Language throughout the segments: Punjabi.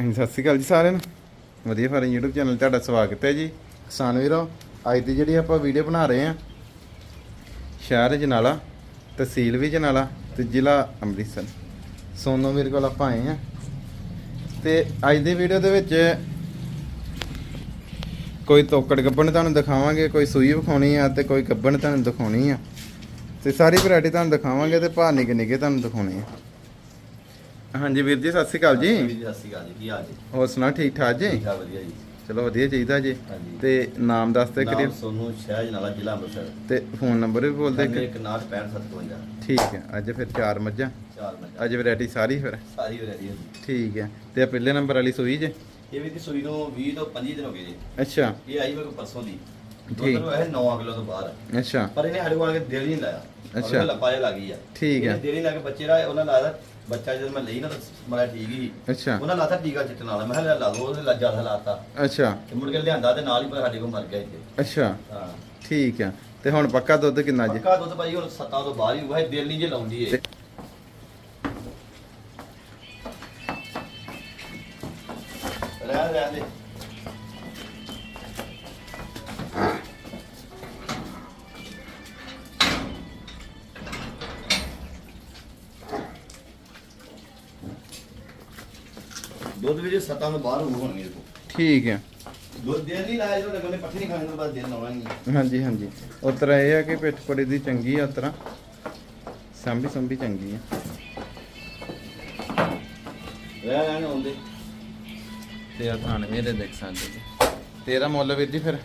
ਹਾਂਜੀ, ਸਤਿ ਸ਼੍ਰੀ ਅਕਾਲ ਜੀ ਸਾਰਿਆਂ ਨੂੰ। ਵਧੀਆ ਫਾਰਮ YouTube ਚੈਨਲ ਤੁਹਾਡਾ ਸਵਾਗਤ ਹੈ ਜੀ। ਕਿਸਾਨ ਵੀਰੋ, ਅੱਜ ਦੀ ਜਿਹੜੀ ਆਪਾਂ ਵੀਡੀਓ ਬਣਾ ਰਹੇ ਹਾਂ, ਸ਼ਹਿਰ ਜਨਾਲਾ, ਤਹਿਸੀਲ ਵੀ ਜਨਾਲਾ ਤੇ ਜ਼ਿਲ੍ਹਾ ਅੰਮ੍ਰਿਤਸਰ। ਸੋਨੋ ਮੇਰੇ ਕੋਲ ਆਪਾਂ ਆਏ ਹਾਂ। ਤੇ ਅੱਜ ਦੀ ਵੀਡੀਓ ਦੇ ਵਿੱਚ ਕੋਈ ਤੋਕੜ ਗੱਬਣ ਤੁਹਾਨੂੰ ਦਿਖਾਵਾਂਗੇ, ਕੋਈ ਸੂਈ ਵਿਖਾਉਣੀ ਆ ਤੇ ਕੋਈ ਗੱਬਣ ਤੁਹਾਨੂੰ ਦਿਖਾਉਣੀ ਆ। ਤੇ ਸਾਰੀ ਵੈਰਾਈਟੀ ਤੁਹਾਨੂੰ ਦਿਖਾਵਾਂਗੇ ਤੇ ਭਾਅ ਨਿੱਕੇ ਨਿੱਕੇ ਤੁਹਾਨੂੰ ਦਿਖਾਉਣੇ ਆ। ਹਾਂਜੀ ਵੀਰ ਜੀ ਸਤਿ ਸ਼੍ਰੀ ਅਕਾਲ ਜੀ। ਵੀਰ ਜੀ ਸਤਿ ਸ਼੍ਰੀ ਅਕਾਲ ਜੀ ਕੀ ਹਾਲ ਜੀ? ਹੋਰ ਸੁਣਾ ਠੀਕ ਠਾਕ ਜੀ? ਠੀਕ ਠਾਕ ਵਧੀਆ ਜੀ। ਚਲੋ ਵਧੀਆ ਚਾਹੀਦਾ ਜੀ। ਹਾਂਜੀ। ਤੇ ਨਾਮ ਦੱਸ ਦੇ ਨਾਮ ਸੋਨੂੰ ਸ਼ਹਿਜ ਨਾਲਾ ਜ਼ਿਲ੍ਹਾ ਅੰਮ੍ਰਿਤਸਰ। ਤੇ ਫੋਨ ਨੰਬਰ ਵੀ ਬੋਲ ਦੇ ਦੇ ਇੱਕ। ਇੱਕ ਨਾਲ 6557 ਠੀਕ ਹੈ ਅੱਜ ਫਿਰ ਚਾਰ ਮੱਝਾਂ। ਚਾਰ ਮਿੰਟ ਅੱਜ ਵੈਰਾਈਟੀ ਸਾਰੀ ਫਿਰ। ਸਾਰੀ ਵੈਰਾਈਟੀ ਹੈ ਜੀ। ਠੀਕ ਹੈ ਤੇ ਆਹ ਪਹਿਲੇ ਨੰਬਰ ਵਾਲੀ ਸੂਈ ਜੇ? ਇਹ ਵੀ ਤੇ ਸੂਈ ਨੂੰ 20 ਤੋਂ 25 ਦਿਨ ਹੋ ਗਏ ਜੀ। ਅੱਛਾ। ਇਹ ਆਈ ਮੇਰੇ ਕੋਲ ਪਰਸੋਂ ਦੀ। ਠੀਕ। ਨੂੰ ਇਹ 9 ਕਿਲੋ ਤੋਂ ਬਾਹਰ। ਅੱਛਾ। ਪਰ ਇਹਨੇ ਸਾਡੇ ਕੋਲ ਆ ਕੇ ਦਿਲ ਨਹੀਂ ਲਾਇਆ। ਅੱਛਾ। ਲੱਪਾ ਜਿਹਾ ਲੱਗੀ ਆ। ਠੀਕ ਹੈ। ਇਹਨੇ ਦਿਲ ਨਹੀਂ ਲਾ ਕੇ ਬੱਚੇ ਦਾ ਉਹਨਾਂ ਲਾਇਆ ਬੱਚਾ ਜਦੋਂ ਮੈਂ ਲਈ ਨਾ ਤਾਂ ਬੜਾ ਠੀਕ ਹੀ। ਅੱਛਾ। ਉਹਨਾਂ ਲਾਤਾ ਟੀਕਾ ਚਿੱਟਣ ਵਾਲਾ। ਮੈਂ ਕਿਹਾ ਲੈ ਲਾ ਦੋ ਉਹਨੇ ਲੱਜਾ ਲਾਤਾ। ਅੱਛਾ। ਤੇ ਮੁੜ ਕੇ ਲਿਆਂਦਾ ਤੇ ਨਾਲ ਹੀ ਪਰ ਸਾਡੇ ਕੋਲ ਮਰ ਗਿਆ ਇੱਥੇ। ਅੱਛਾ। ਹਾਂ। ਠੀਕ ਹੈ। ਤੇ ਹੁਣ ਪੱਕਾ ਦੁੱਧ ਕਿੰਨਾ ਜੀ? ਪੱਕਾ ਦੁੱਧ ਭਾਈ ਹੁਣ ਸੱਤਾਂ ਤੋਂ ਬਾਹਰ ਹੀ ਇਹ ਦਿਲ ਨਹੀਂ ਜੇ ਲਾਉਂਦੀ ਏ ਰਹਿ ਰਹਿ ਦੇ। ਦੁੱਧ ਵੀ ਜੇ ਸੱਤਾਂ ਤੋਂ ਬਾਹਰ ਹੋਊ ਹੁਣ ਮੇਰੇ ਕੋਲ। ਠੀਕ ਹੈ। ਦੁੱਧ ਦਿਲ ਨਹੀਂ ਲਾਇਆ ਜਦੋਂ ਲੱਗਣੇ ਪੱਠੇ ਨਹੀਂ ਖਾਣੇ ਤੋਂ ਬਾਅਦ ਦਿਲ ਲਾਉਣਾ ਨਹੀਂ ਹਾਂਜੀ। ਹਾਂਜੀ ਉਤਰਾ ਇਹ ਆ ਕਿ ਪਿੱਠ ਪੜੀ ਦੀ ਚੰਗੀ ਆ ਉਤਰਾ ਸੰਭੀ ਸੰਭੀ ਚੰਗੀ ਆ। ਰਹਿ ਰਹਿ ਨਾ ਹੁੰਦੇ ਤੇ ਆ ਥਾਣ ਮੇਰੇ ਦੇਖ ਸਕਦੇ ਜੀ। ਤੇਰਾ ਮੁੱਲ ਵੀਰ ਜੀ ਫਿਰ?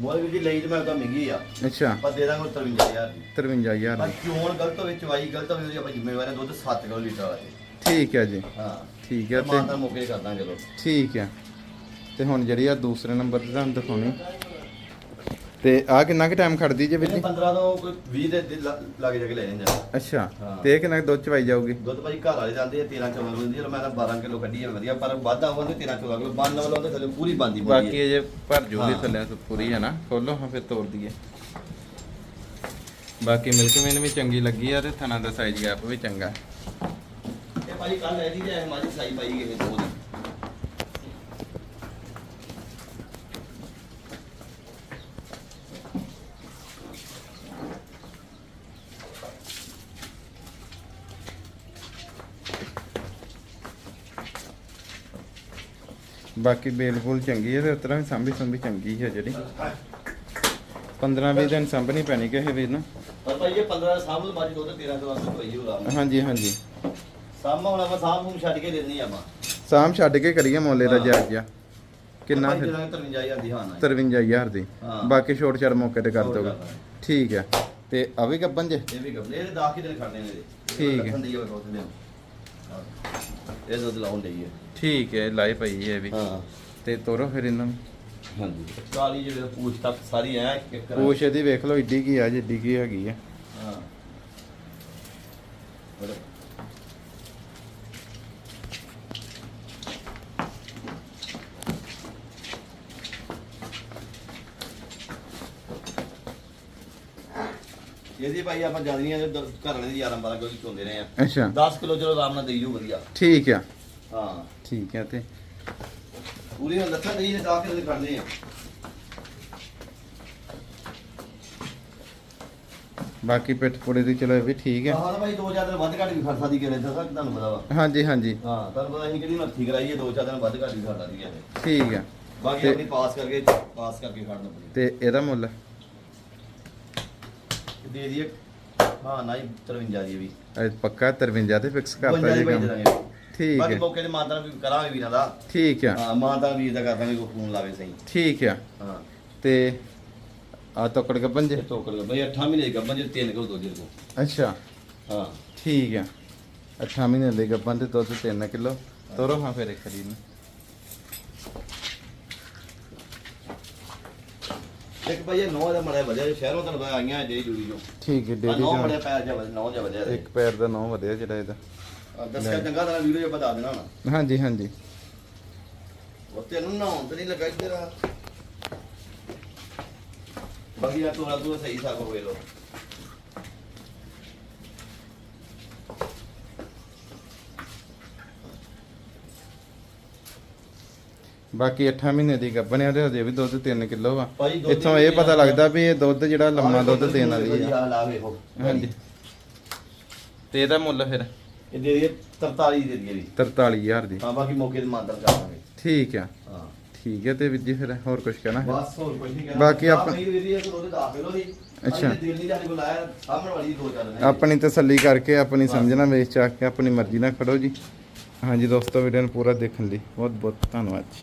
ਮੋਲ ਵੀ ਜੀ ਲਈ ਤੇ ਮੈਂ ਤਾਂ ਮਹਿੰਗੀ ਆ। ਅੱਛਾ। ਪਰ ਦੇ ਦਾਂਗੇ 53000 ਦੀ। 53000 ਪਰ ਦੀ। ਚੋਣ ਗਲਤ ਹੋਵੇ ਚਵਾਈ ਗਲਤ ਹੋਵੇ ਉਹਦੀ ਆਪਾਂ ਜ਼ਿੰਮੇਵਾਰ ਦੁੱਧ 7 ਕਿਲੋ ਲੀਟਰ ਜੀ। ਠੀਕ ਹੈ ਜੀ। ਹਾਂ। ਠੀਕ ਹੈ ਤੇ ਮਾਂ ਤੇ ਤਾਂ ਮੌਕੇ ਕਰ ਦਾਂਗੇ ਚਲੋ। ਠੀਕ ਹੈ। ਤੇ ਹੁਣ ਜਿਹੜੀ ਆ ਦੂਸਰੇ ਨੰਬਰ ਤੇ ਤੁਹਾਨੂੰ ਦਿਖਾਉਣੀ। ਤੇ ਆ ਕਿੰਨਾ ਕੁ ਟਾਈਮ ਖੜਦੀ ਜੇ ਵੀਰ ਇਹਨੇ ਜੀ 15 ਤੋਂ ਕੋਈ 20 ਦੇ ਲ- ਲੱਗ ਜਾ ਕੇ ਲੈ ਜਾਂਦੇ ਅੱਛਾ। ਹਾਂ। ਤੇ ਇਹ ਕਿੰਨਾ ਕੁ ਦੁੱਧ ਚਵਾਈ ਜਾਊਗੀ? ਦੁੱਧ ਭਾਈ ਘਰ ਵਾਲੇ ਜਾਂਦੇ ਆ 13 14 ਕਿਲੋ ਦੀ ਮੈਂ ਤਾਂ 12 ਕਿਲੋ ਕੱਢੀ ਆ ਵਧੀਆ ਪਰ ਵਾਧਾ ਹੋਵੇ 13 14 ਕਿਲੋ ਬੰਨ ਲਵਲ ਉਹਦੇ ਥੱਲੇ ਪੂਰੀ ਬੰਦੀ ਬਾਕੀ ਅਜੇ ਭਰ ਜੂਗੀ ਹਾਂ। ਥੱਲੇ ਤੋਂ ਪੂਰੀ ਹੈ ਨਾ ਖੋਲੋ ਹਾਂ ਫਿਰ ਤੋੜ ਦਈਏ। ਬਾਕੀ ਮਿਲਕ ਮੈਨ ਵੀ ਚੰਗੀ ਲੱਗੀ ਆ ਤੇ ਥਣਾ ਦਾ ਸਾਈਜ਼ ਗੈਪ ਵੀ ਚੰਗਾ। ਹੈ। ਇਹ ਭਾਈ ਕੱਲ ਲੈ ਦੀ ਜੇ ਮਾਜੀ ਸਾਈ ਪਾਈ ਗਏ ਦੋ ਦੀ। ਬਾਕੀ ਬੇਲ ਬੂਲ ਚੰਗੀ ਹੈ ਤੇ ਉਤਰਾ ਵੀ ਸੰਭੀ ਸੰਭੀ ਚੰਗੀ ਹੈ ਜਿਹੜੀ। 15 20 ਦਿਨ ਸੰਭਣੀ ਪੈਣੀ ਕਿਸੇ ਵੀਰ ਨੂੰ। ਪਰ ਭਾਈ ਇਹ 15 ਸਾਹਮਣੇ ਮਾਜੀ ਦੁੱਧ 13 ਕਿਲੋ ਤੋਂ ਪਈ ਹੋਊਗਾ ਹਾਂਜੀ ਹਾਂਜੀ। ਸਾਹਮਣੇ ਹੁਣ ਆਪਾਂ ਸਾਹਮ ਨੂੰ ਛੱਡ ਕੇ ਦੇਣੀ ਆ ਆਪਾਂ। ਸਾਮ ਛੱਡ ਕੇ ਕਰੀਏ ਮੋਲੇ ਦਾ। ਜਾਇਜ਼ ਆ ਕਿੰਨਾ ਫਿਰ? ਦੇ ਦਾਂਗੇ 53000 ਦੀ ਹਾਂ ਨਾ 53000 ਦੀ। ਬਾਕੀ ਛੋਟ ਛੜ ਮੌਕੇ ਤੇ ਕਰ ਦੋਗੇ। ਠੀਕ ਹੈ। ਤੇ ਆ ਵੀ ਗੱਬਨ ਜੇ? ਇਹ ਵੀ ਗੱਬਲੇ ਇਹ 10 ਕਿ ਦਿਨ ਖੜਨੇ ਨੇ ਠੀਕ ਹੈ। ਇਹ ਦੁੱਧ ਲਾਉਣ ਲਈ ਹੈ। ਠੀਕ ਹੈ ਲਾਈ ਪਈ ਹੈ ਇਹ ਵੀ। ਹਾਂ। ਤੇ ਤੋਰੋ ਫਿਰ ਇਹਨਾਂ ਨੂੰ। ਹਾਂਜੀ। ਕਾਲੀ ਜਿਹੜੇ ਪੂਛ ਤੱਕ ਸਾਰੀ ਐ ਇੱਕ ਪੂਛ ਇਹਦੀ ਵੇਖ ਲਓ ਏਡੀ ਕੀ ਆ ਜਿੱਡੀ ਕੀ ਹੈਗੀ ਆ। ਹਾਂ। ਇਹਦੀ ਭਾਈ ਆਪਾਂ ਜਾਂਦੀਆਂ ਘਰ ਵਾਲੇ ਦੀ 11 12 ਕਿਲੋ ਚੋਂਦੇ ਰਹੇ ਆ। ਅੱਛਾ। 10 ਕਿਲੋ ਚਲੋ ਆਰਾਮ ਨਾਲ ਦੇਈ ਜੂ ਵਧੀਆ। ਠੀਕ ਆ। ਹਾਂ। ਠੀਕ ਹੈ ਤੇ। ਪੂਰੀ ਹੁਣ ਲੱਥਾ ਦੇਈ ਨੇ 10 ਕਿਲੋ ਦੇ ਖੜਨੇ ਆ। ਬਾਕੀ ਪਿੱਠ ਪੁੜੇ ਦੀ ਚਲੋ ਇਹ ਵੀ ਠੀਕ ਹੈ ਹਾਂ ਭਾਈ 2000 ਦਿਨ ਵੱਧ ਘੱਟ ਵੀ ਖੜ ਸਕਦੀ ਕਿਹੜੇ ਦੱਸਾਂ ਤੁਹਾਨੂੰ ਪਤਾ ਵਾ। ਹਾਂਜੀ ਹਾਂਜੀ। ਹਾਂ ਤੁਹਾਨੂੰ ਪਤਾ ਅਸੀਂ ਕਿਹੜੀ ਮੱਥੀ ਕਰਾਈਏ 2000 ਦਿਨ ਵੱਧ ਘੱਟ ਵੀ ਖੜ ਸਕਦੀ ਕਿਹੜੇ ਠੀਕ ਹੈ ਬਾਕੀ ਤੇ- ਆਪਣੀ ਪਾਸ ਕਰਕੇ ਪਾਸ ਕਰਕੇ ਖੜਨਾ ਪੜੀ ਤੇ ਇਹਦਾ ਮੁੱਲ? ਦੇ ਦਈਏ ਹਾਂ ਨਾ ਹੀ 53 ਦੀ ਵੀ ਪੱਕਾ 53 ਤੇ ਫਿਕਸ ਕਰਤਾ 52 ਜੀ ਦੀ ਕੰਮ। ਦਾਂਗੇ ਠੀਕ ਬਾਕੀ ਹੈ। ਮੌਕੇ ਤੇ ਮਾਤਾ ਵੀ ਕਰਾਂਗੇ ਵੀਰਾਂ ਦਾ। ਠੀਕ ਆ ਹਾਂ ਮਾਤਾ ਵੀਰ ਦਾ ਕਰ ਦਾਂਗੇ ਕੋਈ ਫੋਨ ਲਾਵੇ ਸਹੀ। ਠੀਕ ਆ ਹਾਂ। ਤੇ ਆ ਤੋਕੜ ਗੱਬਨ ਜੇ? ਇਹ ਟੋਕਰ ਬਈ 8 ਮਹੀਨੇ ਦੀ ਗੱਭਣ ਜੇ 3 ਕਿਲੋ ਦੁੱਧ ਦੇ ਕੋ ਅੱਛਾ। ਹਾਂ। ਠੀਕ ਆ 8 ਮਹੀਨੇ ਦੇ ਗੱਬਨ ਤੇ ਦੁੱਧ 3 ਕਿਲੋ। ਤੋਰੋ ਹਾਂ ਫਿਰ ਇੱਕ ਇੱਕ ਭਾਈ ਨੌ ਦਾ ਮੜਿਆ ਵਧਿਆ ਸ਼ਹਿਰੋਂ ਤੁਹਾਨੂੰ ਪਤਾ ਆਈਆਂ ਜਿਹੜੀ ਜੁੜੀ ਜੋ ਠੀਕ ਹੈ ਡੇਲੀ ਨੌ ਮੜਿਆ ਪੈਰ ਜਾ ਨੌ ਜਾ ਵਧਿਆ ਇੱਕ ਪੈਰ ਦਾ ਨੌ ਵਧਿਆ ਜਿਹੜਾ ਇਹਦਾ। ਦੱਸਿਆ ਚੰਗਾ ਤਾਂ ਵੀਡੀਓ 'ਚ ਬਤਾ ਦੇਣਾ ਨਾ ਹਾਂਜੀ ਹਾਂਜੀ। ਉਹ ਤੈਨੂੰ ਨਹਾਉਣ ਤੇ ਨਹੀਂ ਲੱਗਾ ਇੱਧਰ। ਆ ਬਾਕੀ ਆ ਤੋਰਾ ਤੂੰ ਸਹੀ ਸਾਕ ਹੋਏ ਲੋ ਬਾਕੀ 8 ਮਹੀਨੇ ਦੀ ਗੱਭਣ ਆ ਤੇ ਹਜੇ ਵੀ ਦੁੱਧ 3 ਕਿਲੋ ਆ। ਦੁੱਧ ਇੱਥੋਂ ਇਹ ਪਤਾ ਲੱਗਦਾ ਵੀ ਇਹ ਦੁੱਧ ਜਿਹੜਾ ਲੰਮਾ ਦੁੱਧ ਦੇਣ ਵਾਲੀ ਆ। ਆ ਲਾ ਵੇਖੋ ਹਾਂਜੀ। ਤੇ ਇਹਦਾ ਮੁੱਲ ਫਿਰ? ਇਹ ਦੇ ਦਈਏ 43 ਦੇ ਵੀ। 43000 ਦੀ। ਹਾਂ ਬਾਕੀ ਮੌਕੇ ਤੇ ਮਾਨਤਰ ਕਰਾਂਗੇ ਠੀਕ ਆ। ਹਾਂ। ਠੀਕ ਹੈ ਤੇ ਵੀਰ ਜੀ ਫਿਰ ਹੋਰ ਕੁਝ ਕਹਿਣਾ? ਹੈ? ਬਸ ਹੋਰ ਕੁਝ ਨਹੀਂ ਕਹਿਣਾ। ਬਾਕੀ ਆਪਾਂ- ਦੀ ਇੱਕ ਉਹਦੇ ਦਾ ਦੀ ਅੱਛਾ। ਅਸੀਂ ਦਿਲ ਨਹੀਂ ਜਾਣੇ ਕੋਲ ਆਇਆ ਸਾਹਮਣੇ ਵਾਲੀ ਦੋ ਚੱਲ ਨੇ ਆਪਣੀ ਤਸੱਲੀ ਕਰਕੇ ਆਪਣੀ ਸਮਝਣਾ ਵੇਚ ਚਾ ਕੇ ਆਪਣੀ ਮਰਜ਼ੀ ਨਾਲ ਖੜੋ ਜੀ। ਹਾਂਜੀ ਦੋਸਤੋ ਵੀਡੀਓ ਨੂੰ ਪੂਰਾ ਦੇਖਣ ਲਈ ਬਹੁਤ ਬਹੁਤ ਧੰਨਵਾਦ ਜੀ।